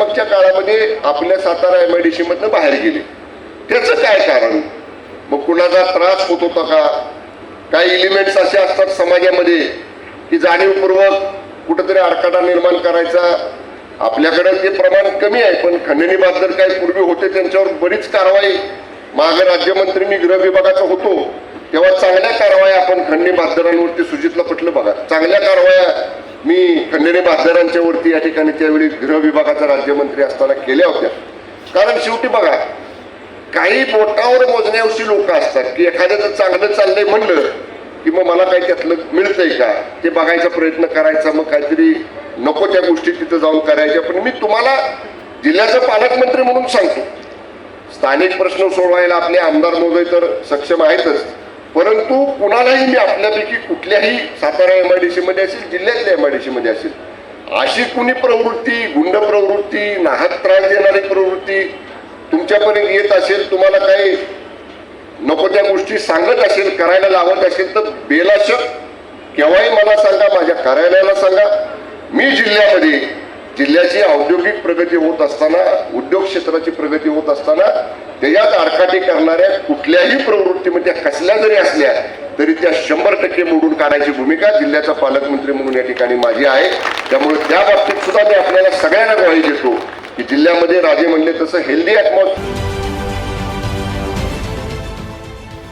मागच्या काळामध्ये आपल्या Satara M I D C मधनं बाहेर गेले. त्याचं काय कारण? मग कुणाचा त्रास होत होता का? काही एलिमेंट्स असे असतात समाजामध्ये की जाणीवपूर्वक कुठंतरी आडकाटा निर्माण करायचा. आपल्याकडे ते प्रमाण कमी आहे पण खंडणी बाजार काही पूर्वी होते त्यांच्यावर बरीच कारवाई माग राज्यमंत्री मी गृह विभागाचा होतो. तेव्हा चांगल्या कारवाया आपण खंडणी बाजारांवरती सुजितला पटलं बघा. चांगल्या कारवाया मी खंडणी वरती या ठिकाणी त्यावेळी गृह विभागाचा राज्यमंत्री असताना केल्या होत्या. कारण शेवटी बघा काही बोटावर मोजण्यावरची लोक असतात की एखाद्याचं चांगलं चाललंय म्हणलं की मग मला काही त्यातलं मिळतंय का? ते बघायचा प्रयत्न करायचा मग काहीतरी नको त्या गोष्टी तिथं जाऊन करायच्या. पण मी तुम्हाला जिल्ह्याचा पालकमंत्री म्हणून सांगतो. स्थानिक प्रश्न सोडवायला आपले आमदार महोदय तर सक्षम आहेतच. परंतु कुणालाही मी आपल्यापैकी कुठल्याही Satara M I D C मध्ये असेल जिल्ह्यातल्या एम आय डी सी मध्ये असेल अशी कुणी प्रवृत्ती गुंड प्रवृत्ती नाहक त्रास देणारी प्रवृत्ती तुमच्यापर्यंत येत असेल तुम्हाला काही नको त्या गोष्टी सांगत असेल करायला लावत असेल तर बेलाशक केव्हाही मला सांगा माझ्या कार्यालयाला सांगा. मी जिल्ह्यामध्ये जिल्ह्याची औद्योगिक प्रगती होत असताना उद्योग क्षेत्राची प्रगती होत असताना त्याच्यात आडकाठी करणाऱ्या कुठल्याही प्रवृत्तीमध्ये म्हणजे कसल्या जरी असल्या तरी त्या शंभर टक्के मोडून काढायची भूमिका जिल्ह्याचा पालकमंत्री म्हणून या ठिकाणी माझी आहे. त्यामुळे त्या बाबतीत सुद्धा मी आपल्याला सगळ्यांना ग्वाही देतो की जिल्ह्यामध्ये राजे म्हणले तसं हेल्दी ॲटमॉस्फिअर